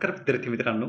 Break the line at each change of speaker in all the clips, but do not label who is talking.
नमस्कार विद्यार्थी मित्रांनो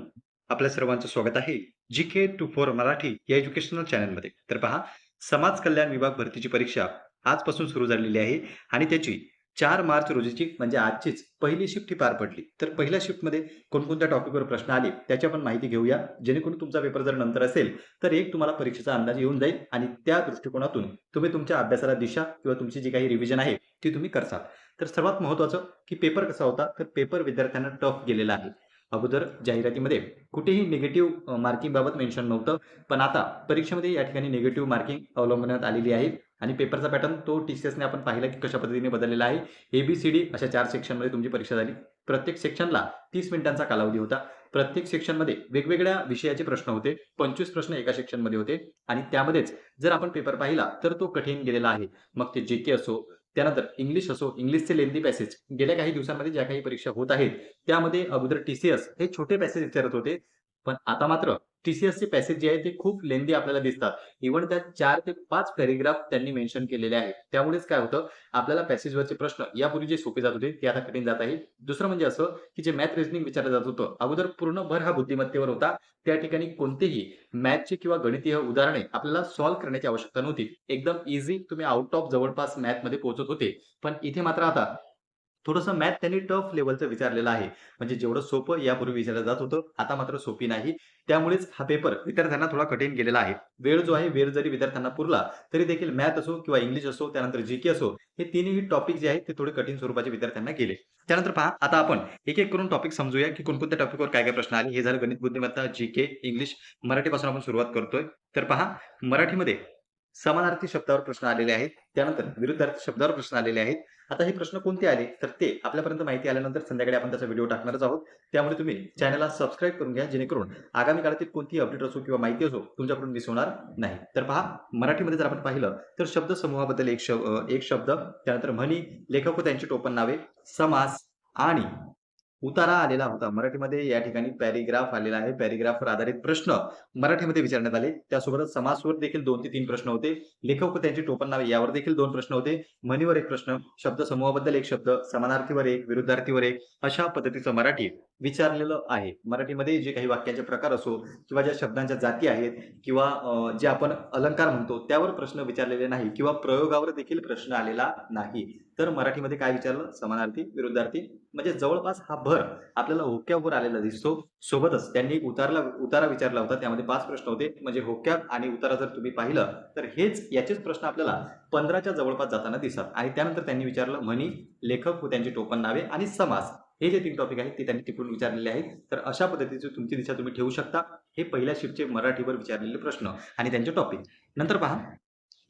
आपल्या सर्वांचं स्वागत आहे G K two four Marathi या एज्युकेशनल चॅनलमध्ये तर पहा समाज कल्याण विभाग भरतीची परीक्षा आजपासून सुरू झालेली आहे आणि त्याची चार मार्च रोजीची म्हणजे आजचीच पहिली शिफ्ट ही पार पडली. तर पहिल्या शिफ्टमध्ये कोणकोणत्या टॉपिकवर प्रश्न आले त्याची आपण माहिती घेऊया. जेणेकरून तुमचा पेपर जर नंतर असेल तर एक तुम्हाला परीक्षेचा अंदाज येऊन जाईल आणि त्या दृष्टिकोनातून तुम्ही तुमच्या अभ्यासाला दिशा किंवा तुमची जी काही रिव्हिजन आहे ती तुम्ही करसाल. तर सर्वात महत्वाचं की पेपर कसा होता? तर पेपर विद्यार्थ्यांना टफ गेलेला आहे. अगोदर जाहिरातीमध्ये कुठेही निगेटिव्ह मार्किंग बाबत मेन्शन नव्हतं. पण आता परीक्षेमध्ये या ठिकाणी निगेटिव्ह मार्किंग अवलंबण्यात आलेली आहे. आणि पेपरचा पॅटर्न तो टी सी एसने आपण पाहिला की कशा पद्धतीने बदललेला आहे. ए बी सी डी अशा चार सेक्शनमध्ये तुमची परीक्षा झाली. प्रत्येक सेक्शनला तीस मिनिटांचा कालावधी होता. प्रत्येक सेक्शनमध्ये वेगवेगळ्या विषयाचे प्रश्न होते. पंचवीस प्रश्न एका सेक्शनमध्ये होते. आणि त्यामध्येच जर आपण पेपर पाहिला तर तो कठीण गेलेला आहे. मग ते जे के असो त्यानंतर इंग्लिश असो इंग्लिशचे लेंदी पॅसेज गेल्या काही दिवसांमध्ये ज्या काही परीक्षा होत आहेत त्यामध्ये अगोदर टीसीएस हे छोटे पॅसेज विचारत होते. पण आता मात्र टीसीएसचे पॅसेज जे आहे ते खूप लेंदी आपल्याला दिसतात. इव्हन त्यात चार ते पाच पॅरेग्राफ त्यांनी मेन्शन केलेले आहेत. त्यामुळेच काय होतं? आपल्याला पॅसेजवरचे प्रश्न यापूर्वी जे सोपे जात होते ते आता कठीण जात आहे. दुसरं म्हणजे असं की जे मॅथ रिझनिंग विचारलं जात होतं अगोदर पूर्ण भर हा बुद्धिमत्तेवर होता. त्या ठिकाणी कोणतेही मॅथचे किंवा गणितीय उदाहरणे आपल्याला सॉल्व्ह करण्याची आवश्यकता नव्हती. एकदम इझी तुम्ही आउट ऑफ जवळपास मॅथमध्ये पोहोचत होते. पण इथे मात्र आता थोडंसं मॅथ त्यांनी टफ लेवलचं विचारलेलं आहे. म्हणजे जेवढं सोपं यापूर्वी विचारलं जात होतं आता मात्र सोपी नाही. त्यामुळेच हा पेपर विद्यार्थ्यांना थोडा कठीण गेलेला आहे. वेळ जो आहे वेळ जरी विद्यार्थ्यांना पुरला तरी देखील मॅथ असो किंवा इंग्लिश असो त्यानंतर जी के असो हे तिन्ही टॉपिक जे आहेत ते थोडे कठीण स्वरूपाचे विद्यार्थ्यांना गेले. त्यानंतर पहा आता आपण एक एक करून टॉपिक समजूया की कोणकोणत्या टॉपिकवर काय काय प्रश्न आले. हे झालं गणित बुद्धिमत्ता जी के इंग्लिश मराठीपासून आपण सुरुवात करतोय. तर पहा मराठीमध्ये समानार्थी शब्दावर प्रश्न आलेले आहेत. त्यानंतर विरुद्धार्थी शब्दावर प्रश्न आलेले आहेत. आता हे प्रश्न कोणते आले? तर ते आपल्यापर्यंत माहिती आल्यानंतर संध्याकाळी आपण त्याचा व्हिडिओ टाकणारच आहोत. त्यामुळे तुम्ही चॅनलला सबस्क्राईब करून घ्या जेणेकरून आगामी काळातील कोणतीही अपडेट असो किंवा माहिती असो तुमच्याकडून मिस होणार नाही. तर पहा मराठीमध्ये जर आपण पाहिलं तर शब्द समूहाबद्दल एक शब्द एक शब्द त्यानंतर म्हणी लेखक व त्यांची टोपण नावे समास आणि उतारा आलेला होता. मराठीमध्ये या ठिकाणी पॅरिग्राफ आलेला आहे. पॅरिग्राफवर आधारित प्रश्न मराठीमध्ये विचारण्यात आले. त्यासोबतच समासवर देखील दोन ते तीन प्रश्न होते. लेखक व त्यांची टोपण नावे यावर देखील दोन प्रश्न होते. म्हणीवर एक प्रश्न शब्द समूहाबद्दल एक शब्द समानार्थीवर एक विरुद्धार्थीवर एक अशा पद्धतीचं मराठी विचारलेलं आहे. मराठीमध्ये जे काही वाक्यांचे प्रकार असो किंवा ज्या शब्दांच्या जाती आहेत किंवा जे आपण अलंकार म्हणतो त्यावर प्रश्न विचारलेले नाही किंवा प्रयोगावर देखील प्रश्न आलेला नाही. तर मराठीमध्ये काय विचारलं? समानार्थी विरुद्धार्थी म्हणजे जवळपास हा भर आपल्याला होक्यावर आलेला दिसतो. सोबतच त्यांनी उतारला उतारा विचारला होता. त्यामध्ये पाच प्रश्न होते. म्हणजे होक्या आणि उतारा जर तुम्ही पाहिलं तर हेच याचेच प्रश्न आपल्याला पंधराच्या जवळपास जाताना दिसतात. आणि त्यानंतर त्यांनी विचारलं म्हणी लेखक व त्यांची टोपण नावे आणि समास. हे जे तीन टॉपिक आहेत ते त्यांनी टिपून विचारलेले आहेत. तर अशा पद्धतीची तुमची दिशा तुम्ही ठेवू शकता. हे पहिल्या शिफ्टचे मराठीवर विचारलेले प्रश्न आणि त्यांचे टॉपिक नंतर पहा.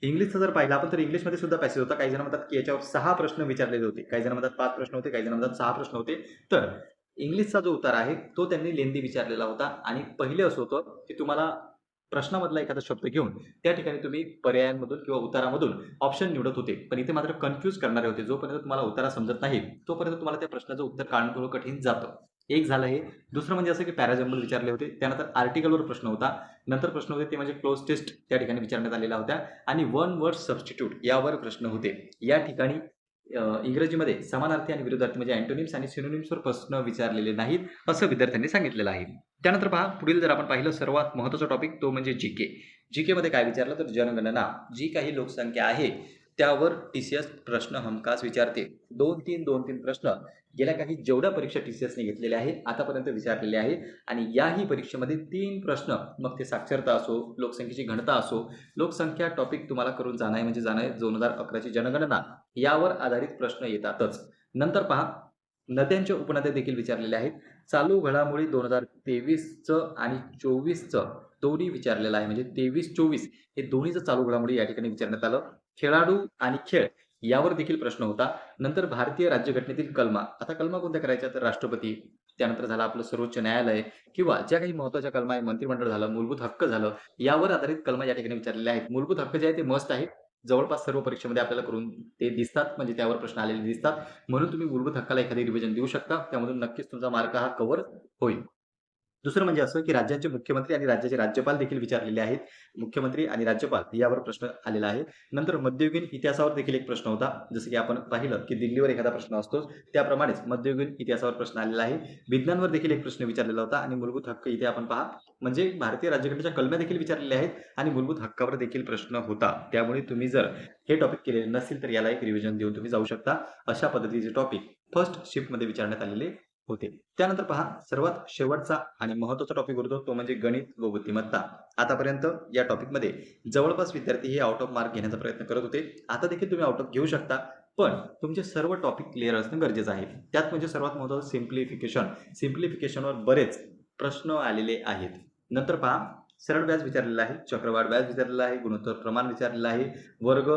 इंग्लिशचा जर पाहिलं आपण तर इंग्लिशमध्ये सुद्धा पॅसेज होता. काही जण म्हणतात की याच्यावर सहा प्रश्न विचारलेले होते. काही जण म्हणतात पाच प्रश्न होते. काही जण म्हणतात सहा प्रश्न होते. तर इंग्लिशचा जो उतार आहे तो त्यांनी लेंदी विचारलेला होता. आणि पहिले असं होतं की तुम्हाला प्रश्नामधला एखादा शब्द घेऊन त्या ठिकाणी तुम्ही पर्यायांमधून किंवा उतारामधून ऑप्शन निवडत होते. पण इथे मात्र कन्फ्यूज करणारे होते. जोपर्यंत तुम्हाला उतारा समजत नाही तोपर्यंत तुम्हाला त्या प्रश्नाचं उत्तर काढणं थोडं कठीण जातं. एक झालं हे. दुसरं म्हणजे असं की पॅराजम्बल विचारले होते. त्यानंतर आर्टिकलवर प्रश्न होता. नंतर प्रश्न होते ते म्हणजे क्लोज टेस्ट त्या ठिकाणी विचारण्यात आलेला होत्या. आणि वन वर्ड सबस्टिट्यूट यावर प्रश्न होते. या ठिकाणी इंग्रजीमध्ये समानार्थी आणि विरोधार्थी म्हणजे अँटोनिम्स आणि सिनोनिम्सवर प्रश्न विचारलेले नाहीत असं विद्यार्थ्यांनी सांगितलेलं आहे. त्यानंतर पहा पुढील जर आपण पाहिलं सर्वात महत्त्वाचा टॉपिक तो म्हणजे जी के जी केमध्ये काय विचारलं तर जनगणना जी काही लोकसंख्या आहे त्यावर टी सी एस प्रश्न हमखास विचारते. दोन तीन दोन तीन प्रश्न गेल्या काही जेवढ्या परीक्षा टी सी एसने घेतलेल्या आहे आतापर्यंत विचारलेले आहे आणि याही परीक्षेमध्ये तीन प्रश्न मग ते साक्षरता असो लोकसंख्येची घनता असो लोकसंख्या टॉपिक तुम्हाला करून जाणं आहे म्हणजे जाणं आहे दोन हजार अकराची जनगणना यावर आधारित प्रश्न येतातच. नंतर पहा नद्यांच्या उपनद्या देखील विचारलेल्या आहेत. चालू घडामोडी दोन हजार तेवीसचं आणि चोवीसचं दोन्ही विचारलेलं आहे. म्हणजे तेवीस चोवीस हे दोन्हीचं चालू घडामोडी या ठिकाणी विचारण्यात आलं. खेळाडू आणि खेळ यावर देखील प्रश्न होता. नंतर भारतीय राज्यघटनेतील कलमा. आता कलमा कोणत्या करायच्या? तर राष्ट्रपती. त्यानंतर झालं आपलं सर्वोच्च न्यायालय किंवा ज्या काही महत्त्वाच्या कलमा आहे मंत्रिमंडळ झालं मूलभूत हक्क झालं यावर आधारित कलमा या ठिकाणी विचारलेल्या आहेत. मूलभूत हक्क जे आहे ते मस्त आहेत. जवळपास सर्व परीक्षेमध्ये आपल्याला करून ते दिसतात. म्हणजे त्यावर प्रश्न आलेले दिसतात. म्हणून तुम्ही मूलभूत हक्काला एखादी रिव्हिजन देऊ शकता. त्यामधून नक्कीच तुमचा मार्क हा कव्हर होईल. दुसरं म्हणजे असं की राज्याचे मुख्यमंत्री आणि राज्याचे राज्यपाल देखील विचारलेले आहेत. मुख्यमंत्री आणि राज्यपाल यावर प्रश्न आलेला आहे. नंतर मध्ययुगीन इतिहासावर देखील एक प्रश्न होता. जसं की आपण पाहिलं की दिल्लीवर एखादा प्रश्न असतोच त्याप्रमाणेच मध्ययुगीन इतिहासावर प्रश्न आलेला आहे. विज्ञानवर देखील एक प्रश्न विचारलेला होता आणि मूलभूत हक्क इथे आपण पहा. म्हणजे भारतीय राज्यघटनेच्या कलम्या देखील विचारलेल्या आहेत आणि मूलभूत हक्कावर देखील प्रश्न होता. त्यामुळे तुम्ही जर हे टॉपिक केलेले नसतील तर याला एक रिव्हिजन देऊन तुम्ही जाऊ शकता. अशा पद्धतीचे टॉपिक फर्स्ट शिफ्टमध्ये विचारण्यात आलेले होते. त्यानंतर पहा सर्वात शेवटचा आणि महत्त्वाचा टॉपिक उरतो तो म्हणजे गणित व बुद्धिमत्ता. आतापर्यंत या टॉपिकमध्ये जवळपास विद्यार्थी हे आउट ऑफ मार्क घेण्याचा प्रयत्न करत होते. आता देखील तुम्ही आउट ऑफ घेऊ शकता पण तुमचे सर्व टॉपिक क्लिअर असणं गरजेचं आहे. त्यात म्हणजे सर्वात महत्वाचं सिम्प्लिफिकेशन सिम्प्लिफिकेशनवर बरेच प्रश्न आलेले आहेत. नंतर पहा सरळ व्याज विचारलेला आहे चक्रवाढ व्याज विचारलेला आहे गुणोत्तर प्रमाण विचारलेलं आहे वर्ग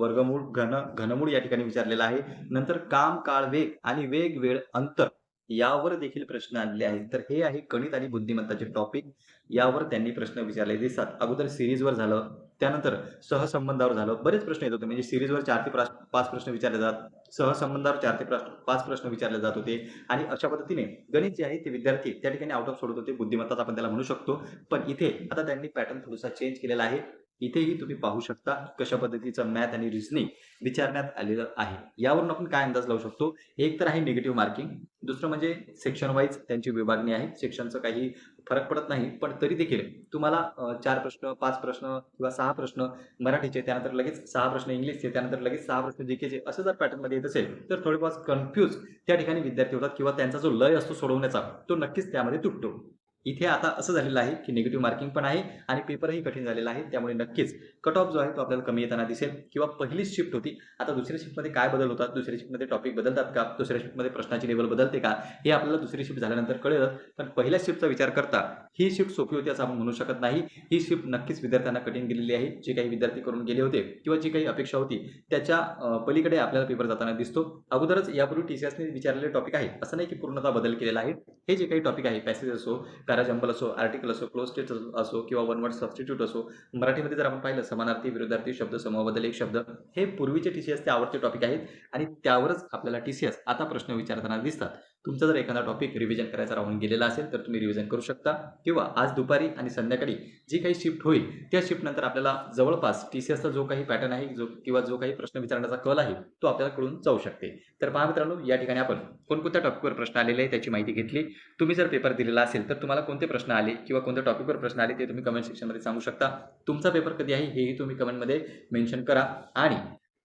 वर्गमूळ घन घनमूळ या ठिकाणी विचारलेला आहे. नंतर काम काळ वेग आणि वेग वेळ अंतर. यावर देखील प्रश्न आणले आहेत. तर हे आहे गणित आणि बुद्धिमत्ताचे टॉपिक यावर त्यांनी प्रश्न विचारले. दिसतात अगोदर सिरीजवर झालं त्यानंतर सहसंबंधावर झालं. बरेच प्रश्न येत होते. म्हणजे सिरीजवर चार ते पाच प्रश्न विचारले जात. सहसंबंधावर चार ते पाच प्रश्न विचारले जात होते. आणि अशा पद्धतीने गणित जे आहे ते विद्यार्थी त्या ठिकाणी आउट ऑफ सोडत होते. बुद्धिमत्ताच आपण त्याला म्हणू शकतो. पण इथे आता त्यांनी पॅटर्न थोडासा चेंज केलेला आहे. इथेही तुम्ही पाहू शकता कशा पद्धतीचं मॅथ आणि रिझनिंग विचारण्यात आलेलं आहे. यावरून आपण काय अंदाज लावू शकतो? एक तर आहे निगेटिव्ह मार्किंग दुसरं म्हणजे सेक्शन वाईज त्यांची विभागणी आहे. सेक्शनचं काही फरक पडत नाही पण तरी देखील तुम्हाला चार प्रश्न पाच प्रश्न किंवा सहा प्रश्न मराठीचे त्यानंतर लगेच सहा प्रश्न इंग्लिशचे त्यानंतर लगेच सहा प्रश्न जीकेचे असं जर पॅटर्नमध्ये येत असेल तर थोडेफार कन्फ्यूज त्या ठिकाणी विद्यार्थी होतात किंवा त्यांचा जो लय असतो सोडवण्याचा तो नक्कीच त्यामध्ये तुटतो. इथे आता असं झालेलं आहे की निगेटिव्ह मार्किंग पण आहे आणि पेपरही कठीण झालेला आहे. त्यामुळे नक्कीच कट ऑफ जो आहे तो आपल्याला कमी येताना दिसेल किंवा पहिलीच शिफ्ट होती. आता दुसऱ्या शिफ्टमध्ये काय बदल होतात दुसऱ्या शिफ्टमध्ये टॉपिक बदलतात का? दुसऱ्या शिफ्टमध्ये प्रश्नाची लेवल बदलते का? हे आपल्याला दुसरी शिफ्ट झाल्यानंतर कळेल. पण पहिल्या शिफ्टचा विचार करता ही शिफ्ट सोपी होती असं आपण म्हणू शकत नाही. ही शिफ्ट नक्कीच विद्यार्थ्यांना कठीण गेलेली आहे. जे काही विद्यार्थी करून गेले होते किंवा जी काही अपेक्षा होती त्याच्या पलीकडे आपल्याला पेपर जाताना दिसतो. अगोदरच यापूर्वी टी सी एसने विचारलेले टॉपिक आहे. असं नाही की पूर्णतः बदल केलेला आहे. हे जे काही टॉपिक आहे पॅसेज असो पॅराजंबल असो आर्टिकल असो क्लोज स्टेट असो किंवा वन वर्ड सबस्टिट्यूट असो मराठीमध्ये जर आपण पाहिलं समानार्थी विरुद्धार्थी शब्द समूहाबद्दल एक शब्द हे पूर्वीचे टी सी एसचे आवडते टॉपिक आहेत आणि त्यावरच आपल्याला टी सी एस आता प्रश्न विचारताना दिसतात. तुमचा जर एखादा टॉपिक रिव्हिजन करायचा राहून गेलेला असेल तर तुम्ही रिव्हिजन करू शकता. किंवा आज दुपारी आणि संध्याकाळी जी काही शिफ्ट होईल त्या शिफ्टनंतर आपल्याला जवळपास टी सी एसचा जो काही पॅटर्न आहे जो किंवा जो काही प्रश्न विचारण्याचा कल आहे तो आपल्याला कळून जाऊ शकते. तर पहा मित्रांनो या ठिकाणी आपण कोणकोणत्या टॉपिकवर प्रश्न आलेले आहे त्याची माहिती घेतली. तुम्ही जर पेपर दिलेला असेल तर तुम्हाला कोणते प्रश्न आले किंवा कोणत्या टॉपिकवर प्रश्न आले ते तुम्ही कमेंट सेक्शनमध्ये सांगू शकता. तुमचा पेपर कधी आहे हेही तुम्ही कमेंटमध्ये मेन्शन करा. आणि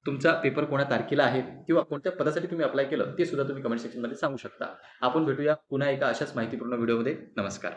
तुमचा पेपर कोणत्या तारखेला आहे किंवा कोणत्या पदासाठी तुम्ही अप्लाय केलं ते सुद्धा तुम्ही कमेंट सेक्शनमध्ये सांगू शकता. आपण भेटूया पुन्हा एका अशाच माहितीपूर्ण व्हिडिओमध्ये नमस्कार.